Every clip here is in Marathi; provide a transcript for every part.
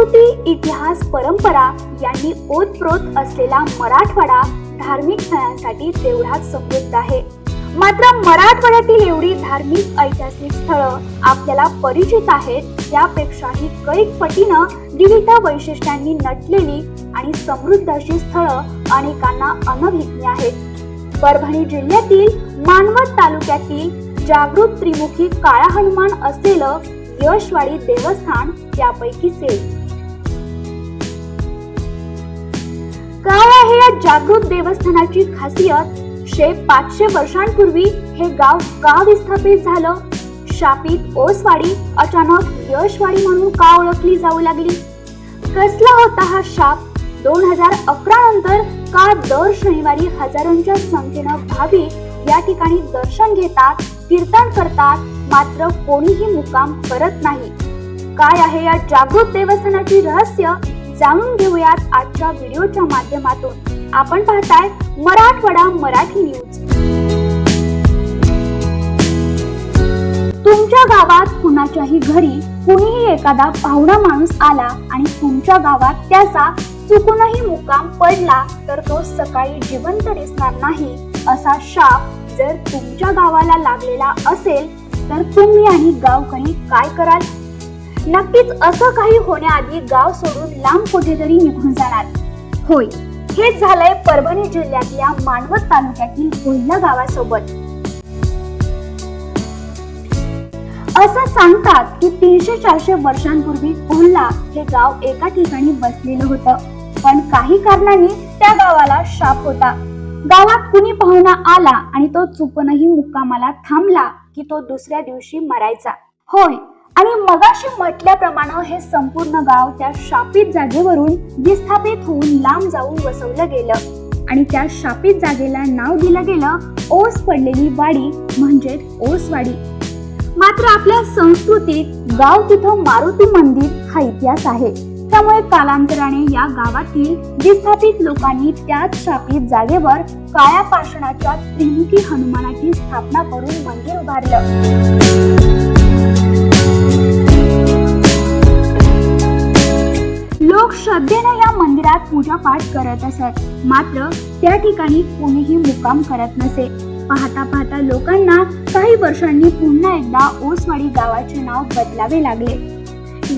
संस्कृती इतिहास परंपरा यांनी ओतप्रोत असलेला मराठवाडा धार्मिक स्थळांसाठी तेवढाच समृद्ध आहे. मात्र मराठवाड्यातील एवढी धार्मिक ऐतिहासिक स्थळं आपल्याला परिचित आहेत त्यापेक्षाही कैक पटीनं विविध वैशिष्ट्यांनी नटलेली आणि समृद्ध अशी स्थळं अनेकांना अनभिज्ञ आहेत. परभणी जिल्ह्यातील मानवत तालुक्यातील जागृत त्रिमुखी काळा हनुमान असलेलं यशवाडी देवस्थान त्यापैकीच एक काय आहे या जागृत देवस्थानाची खासियत. शे पाचशे वर्षांपूर्वी हे गाव का विस्थापित झालं? शापित ओसवाडी अचानक यशवाडी म्हणून का ओळखली जाऊ लागली? कसला होता हा शाप? दोन हजार अकरा नंतर का दर शनिवारी हजारोंच्या संख्येनं भाविक या ठिकाणी दर्शन घेतात कीर्तन करतात मात्र कोणीही मुक्काम करत नाही? काय आहे या जागृत देवस्थानाची रहस्य? जाणून घेऊयात आजच्या व्हिडिओच्या माध्यमातून. आपण पाहताय मराठवाडा मराठी न्यूज. तुमच्या गावात कुणाच्याही घरी कुणीही एखादा पाहुणा माणूस आला आणि तुमच्या गावात त्याचा चुकूनही मुक्काम पडला तर तो सकाळी जिवंत दिसणार नाही असा शाप जर तुमच्या गावाला लागलेला असेल तर तुम्ही आणि गावकरी काय कराल? नक्कीच असं काही होण्याआधी गाव सोडून लांब कुठेतरी निघून जाणार. होय हेच झालंय परभणी जिल्ह्यातल्या मानवत तालुक्यातील कोल्हा गावासोबत. असं सांगतात की तीनशे चारशे वर्षांपूर्वी कोल्हा हे गाव एका ठिकाणी बसलेलं होतं. पण काही कारणांनी त्या गावाला शाप होता. गावात कुणी पाहुणा आला आणि तो चुकूनही मुक्कामाला थांबला की तो दुसऱ्या दिवशी मरायचा. होय आणि मगाशी म्हटल्याप्रमाणे हे संपूर्ण गाव त्या शापित जागेवरून विस्थापित होऊन लांब जाऊन वसवलं गेलं. आणि त्या शापित जागेला नाव दिलं गेलं ओस पडलेली वाडी म्हणजे ओसवाडी. मात्र आपल्या संस्कृतीत गाव तिथं मारुती मंदिर हा इतिहास आहे. त्यामुळे कालांतराने या गावातील विस्थापित लोकांनी त्याच शापित जागेवर काळ्या पाषाणाच्या त्रिमुखी हनुमानाची स्थापना करून मंदिर उभारलं. लोक श्रद्धेनं या मंदिरात पूजापाठ करत असत. मात्र त्या ठिकाणी कोणीही मुक्काम करत नसे. पाहता पाहता लोकांना काही वर्षांनी पुन्हा एकदा ओसवाडी गावाचे नाव बदलावे लागले.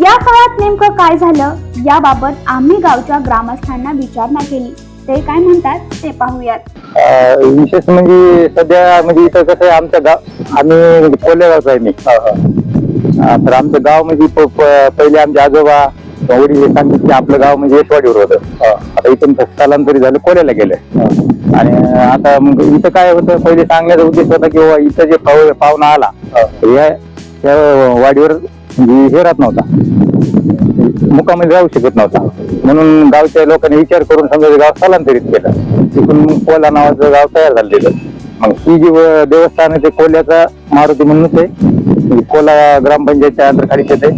या काळात नेमकं काय झालं? याबाबत आम्ही गावच्या ग्रामस्थांना विचारणा केली. ते काय म्हणतात ते पाहूयात. अं, विशेष म्हणजे सध्या म्हणजे इथं कसं आहे आमचं गाव आम्ही कोल्हेगावचं आहे मी. अं, तर आमचं गाव म्हणजे पहिले आमचे आजोबा वडील हे सांगितले की आपलं गाव म्हणजे यशवाडीवर होतं. आता इथून स्थलांतरित झालं कोल्याला गेलं. आणि आता मग इथं काय होतं पहिले सांगण्याचा उद्देश होता की बाबा इथं जे पाहु पाहुणा आला या त्या वाडीवर म्हणजे हे राहत नव्हता. मुक्कामी राहू शकत नव्हता. म्हणून गावच्या लोकांनी विचार करून समजा गाव स्थलांतरित केलं. तिथून कोला नावाचं गाव तयार झालेलं मग ही जी देवस्थान आहे ते कोल्याचा मारुती म्हणूनच आहे. म्हणजे कोला ग्रामपंचायतच्या अंतर्खालीच येते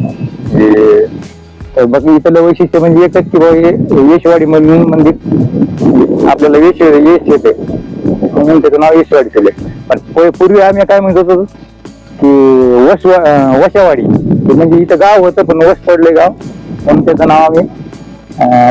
तर बाकी इथलं वैशिष्ट्य म्हणजे एकच की बाबा हे म्हणून मंदिर आपल्याला यश यश येते म्हणून त्याचं नाव येशवाडी ठेवले पण पूर्वी आम्ही काय म्हणत होतो की वश वशावाडी. म्हणजे इथं गाव होतं पण वश पडले गाव. म्हणून त्याचं नाव आम्ही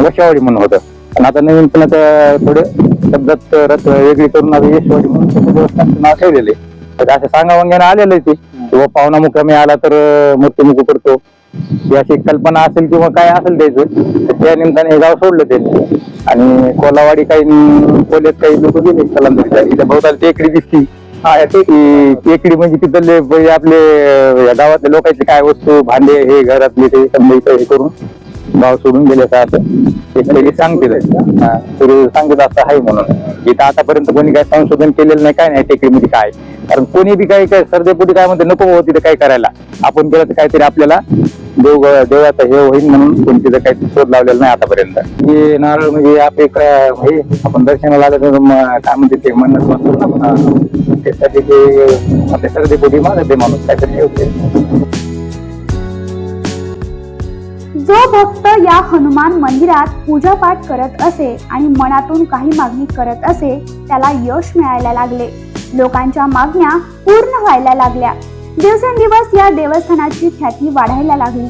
वशावाडी म्हणून होतं. पण आता नवीन पण आता थोडे शब्दात रथ वेगळी करून आता यशवाडी म्हणून त्याचं देवस्थानचं नाव ठेवलेले तर असं सांगावंग्यानं आलेलं आहे ते. किंवा पाहुणा मुक्कामी आला तर मृत्यूमुख करतो ही अशी कल्पना असेल किंवा काय असेल त्याचं तर त्या निमित्ताने हे गाव सोडलं ते आणि कोलावाडी काही कोल्यात काही लोक गेले स्थलांतरित इथे बहुताल टेकडी दिसती. हा टेकडी म्हणजे तिथले आपले या गावातल्या लोकांचे काय वस्तू भांडे हे घरातले ते समजा हे करून गाव सोडून गेले का असं. ते सांगते तर सांगत असं आहे म्हणून. इथं आतापर्यंत कोणी काय संशोधन केलेलं नाही काय नाही टेकडीमध्ये काय. कारण कोणी बी काही काय सरदेपुटी काय म्हणते नको तिथे तिथं काय करायला. आपण केलं तर काहीतरी आपल्याला देव देवाचा हे होईल म्हणून कोणती तिथं काही शोध लावलेला नाही आतापर्यंत. हे नारळ म्हणजे आपले हे आपण दर्शनाला आलं तर काय म्हणते ते म्हणत म्हणतो ना त्यासाठी ते आपल्या सरदेपुटी मागत ते माणूस काहीतरी ठेवते जो भक्त या हनुमान मंदिरात पूजापाठ करत असे आणि मनातून काही मागणी करत असे त्याला यश मिळायला लागले. लोकांच्या मागण्या पूर्ण व्हायला लागल्या. दिवसेंदिवस या देवस्थानाची ख्याती वाढायला लागली.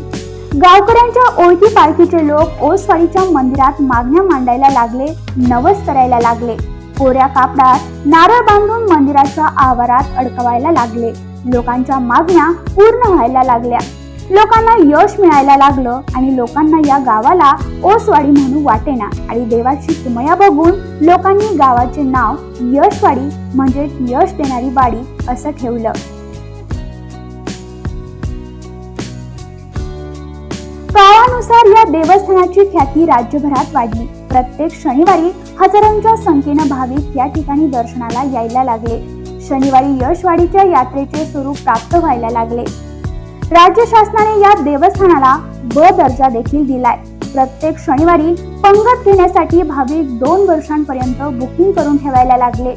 गावकऱ्यांच्या ओळखी पाळखीचे लोक ओसवाडीच्या मंदिरात मागण्या मांडायला लागले नवस करायला लागले. कोऱ्या कापडात नारळ बांधून मंदिराच्या आवारात अडकवायला लागले. लोकांच्या मागण्या पूर्ण व्हायला लागल्या. लोकांना यश मिळायला लागलं आणि लोकांना या गावाला ओसवाडी म्हणून वाटेना आणि देवाची किमया बघून लोकांनी गावाचे नाव यशवाडी म्हणजे यश देणारी वाडी असं ठेवलं. काळानुसार या देवस्थानाची ख्याती राज्यभरात वाढली. प्रत्येक शनिवारी हजारांच्या संख्येनं भाविक या ठिकाणी दर्शनाला यायला लागले. शनिवारी यशवाडीच्या यात्रेचे स्वरूप प्राप्त व्हायला लागले. राज्य शासनाने या देवस्थानाला ब दर्जा देखील दिलाय. प्रत्येक शनिवारी पंगत घेण्यासाठी भाविक दोन वर्षांपर्यंत बुकिंग करून ठेवायला लागले.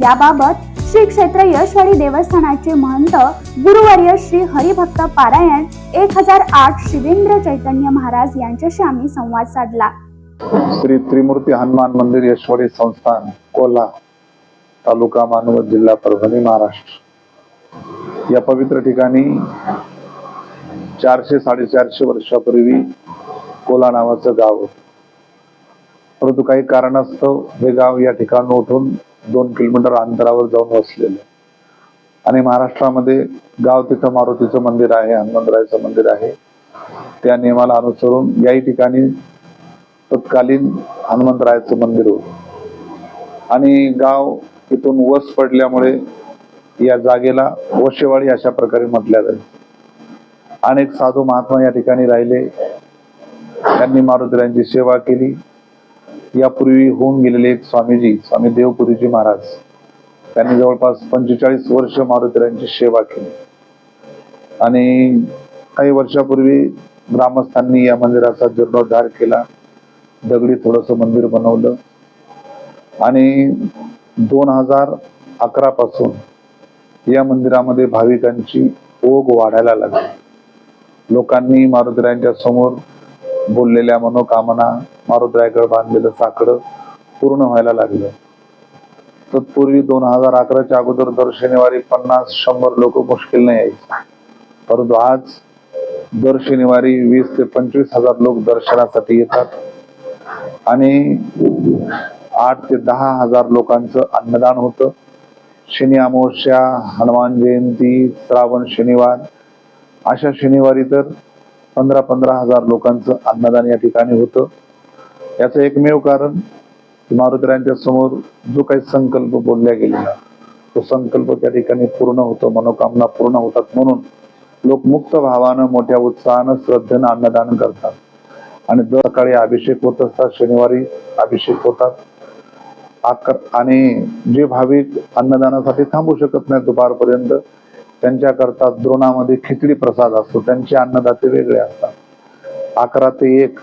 याबाबत श्री क्षेत्र यशवाडी देवस्थानाचे महंत गुरुवर्य श्री हरिभक्त पारायण एक हजार आठ शिवेंद्र चैतन्य महाराज यांच्याशी आम्ही संवाद साधला श्री त्रिमूर्ती हनुमान मंदिर यशवाडी संस्थान कोल्हा तालुका मानवत जिल्हा परभणी महाराष्ट्र या पवित्र ठिकाणी चारशे साडेचारशे वर्षापूर्वी कोला नावाचं गाव होतं. परंतु काही कारणास्तव हे गाव या ठिकाणी उठून दोन किलोमीटर अंतरावर जाऊन वसलेलं. आहे. आणि महाराष्ट्रामध्ये गाव तिथं मारुतीचं मंदिर आहे हनुमंतरायचं मंदिर आहे. त्या नियमाला अनुसरून याही ठिकाणी तत्कालीन हनुमंतरायाचं मंदिर होतं. आणि गाव इथून वस पडल्यामुळे या जागेला वशेवाडी अशा प्रकारे म्हटल्या जाईल अनेक साधू महात्मा या ठिकाणी राहिले. त्यांनी मारुतीरायांची सेवा केली. यापूर्वी होऊन गेलेले एक स्वामीजी स्वामी देवपुरीजी महाराज. त्यांनी जवळपास पंचेचाळीस वर्ष मारुतीरांची सेवा केली. आणि काही वर्षापूर्वी ग्रामस्थांनी या मंदिराचा जीर्णोद्धार केला. दगडी थोडस मंदिर बनवलं. आणि दोन हजार अकरा पासून या मंदिरामध्ये भाविकांची ओघ वाढायला लागली. लोकांनी मारुतीरायांच्या समोर बोललेल्या मनोकामना मारुतीरायाकडे बांधलेलं साकडं पूर्ण व्हायला लागलं. तत्पूर्वी दोन हजार अकराच्या अगोदर दर शनिवारी पन्नास शंभर लोक मुश्किल नाही यायचे. परंतु आज दर शनिवारी वीस ते पंचवीस हजार लोक दर्शनासाठी येतात आणि आठ ते दहा हजार लोकांचं अन्नदान होतं. शनी अमावस्या हनुमान जयंती श्रावण शनिवार अशा शनिवारी तर पंधरा पंधरा हजार लोकांचं अन्नदान या ठिकाणी होतं. याचं एकमेव कारण की मारुतीरायांच्या समोर जो काही संकल्प बोलल्या गेलेला तो संकल्प त्या ठिकाणी पूर्ण होतो मनोकामना पूर्ण होतात म्हणून लोक मुक्त भावानं मोठ्या उत्साहानं श्रद्धेनं अन्नदान करतात. आणि दर सकाळी अभिषेक होत असतात शनिवारी अभिषेक होतात. आणि जे भाविक अन्नदानासाठी थांबू शकत नाही दुपारपर्यंत त्यांच्याकरता द्रोणामध्ये खिचडी प्रसाद असतो. त्यांचे अन्नदाते वेगळे असतात. अकरा ते एक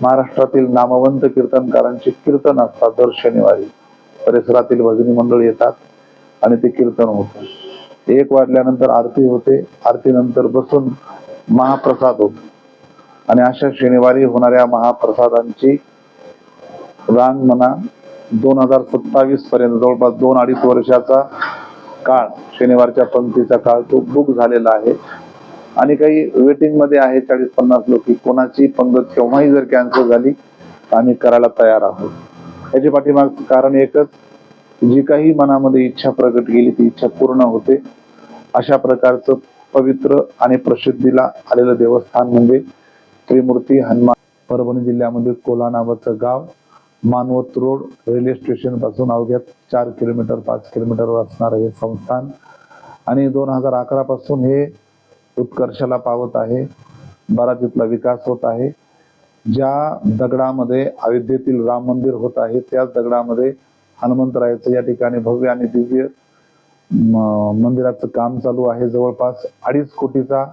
महाराष्ट्रातील नामवंत कीर्तनकारांचे कीर्तन असतात दर शनिवारी. परिसरातील भजनी मंडळ येतात आणि ते कीर्तन होतं. एक वाजल्यानंतर आरती होते. आरतीनंतर बसून महाप्रसाद होतो. आणि अशा शनिवारी होणाऱ्या महाप्रसादांची रांग म्हणा दोन हजार सत्तावीस पर्यंत जवळपास दोन अडीच वर्षाचा काळ शनिवारच्या पंक्तीचा काळ तो बुक झालेला आहे. आणि काही वेटिंगमध्ये आहे चाळीस पन्नास लोक कोणाची पंगत केव्हाही जर कॅन्सल झाली तर आम्ही करायला तयार आहोत. याच्या पाठीमागचं कारण एकच जी काही मनामध्ये इच्छा प्रकट केली ती इच्छा पूर्ण होते. अशा प्रकारचं पवित्र आणि प्रसिद्धीला आलेलं देवस्थान म्हणजे त्रिमूर्ती हनुमान परभणी जिल्ह्यामध्ये कोला नावाचं गाव. मानवत रोड रेल्वे स्टेशनपासून अवघ्या चार किलोमीटर पाच किलोमीटरवर असणारं हे संस्थान. आणि दोन हजार अकरा पासून हे उत्कर्षाला पावत आहे. बराच इथला विकास होत आहे. ज्या दगडामध्ये अयोध्येतील राम मंदिर होत आहे त्याच दगडामध्ये हनुमंतरायाचं या ठिकाणी भव्य आणि दिव्य म- मंदिराचं काम चालू आहे. जवळपास अडीच कोटीचा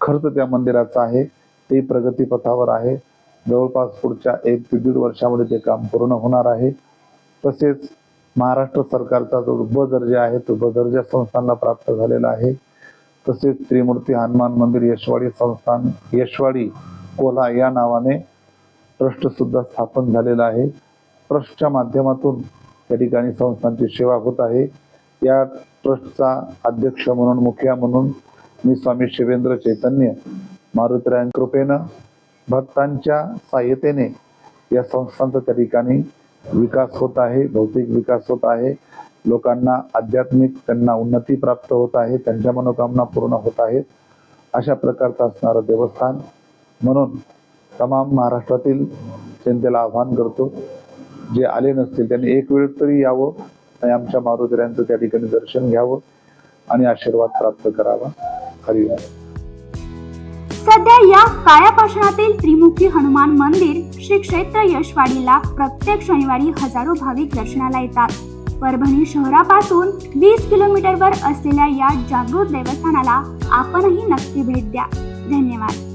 खर्च त्या मंदिराचा आहे. ते प्रगतीपथावर आहे. जवळपास पुढच्या एक ते दीड वर्षामध्ये ते काम पूर्ण होणार आहे. तसेच महाराष्ट्र सरकारचा जो ब दर्जा आहे तो ब दर्जा संस्थांना प्राप्त झालेला आहे. तसेच त्रिमूर्ती हनुमान मंदिर यशवाडी संस्थान यशवाडी कोल्हा या नावाने ट्रस्ट सुद्धा स्थापन झालेला आहे. ट्रस्टच्या माध्यमातून या ठिकाणी संस्थांची सेवा होत आहे. या ट्रस्टचा अध्यक्ष म्हणून मुखिया म्हणून मी स्वामी शिवेंद्र चैतन्य मारुतरायन कृपेनं भक्तांच्या सहाय्यतेने या संस्थांचा त्या ठिकाणी विकास होत आहे भौतिक विकास होत आहे. लोकांना आध्यात्मिक त्यांना उन्नती प्राप्त होत आहे त्यांच्या मनोकामना पूर्ण होत आहेत. अशा प्रकारचं असणारं देवस्थान म्हणून तमाम महाराष्ट्रातील जनतेला आव्हान करतो. जे आले नसतील त्यांनी एक वेळ तरी यावं आणि आमच्या मारुतीरायांचं त्या ठिकाणी दर्शन घ्यावं आणि आशीर्वाद प्राप्त करावा. हरिओम सध्या या कायापाषाणातील त्रिमुखी हनुमान मंदिर श्री क्षेत्र यशवाडीला प्रत्येक शनिवारी हजारो भाविक दर्शनाला येतात. परभणी शहरापासून वीस किलोमीटरवर असलेल्या या जागृत देवस्थानाला आपणही नक्की भेट द्या. धन्यवाद.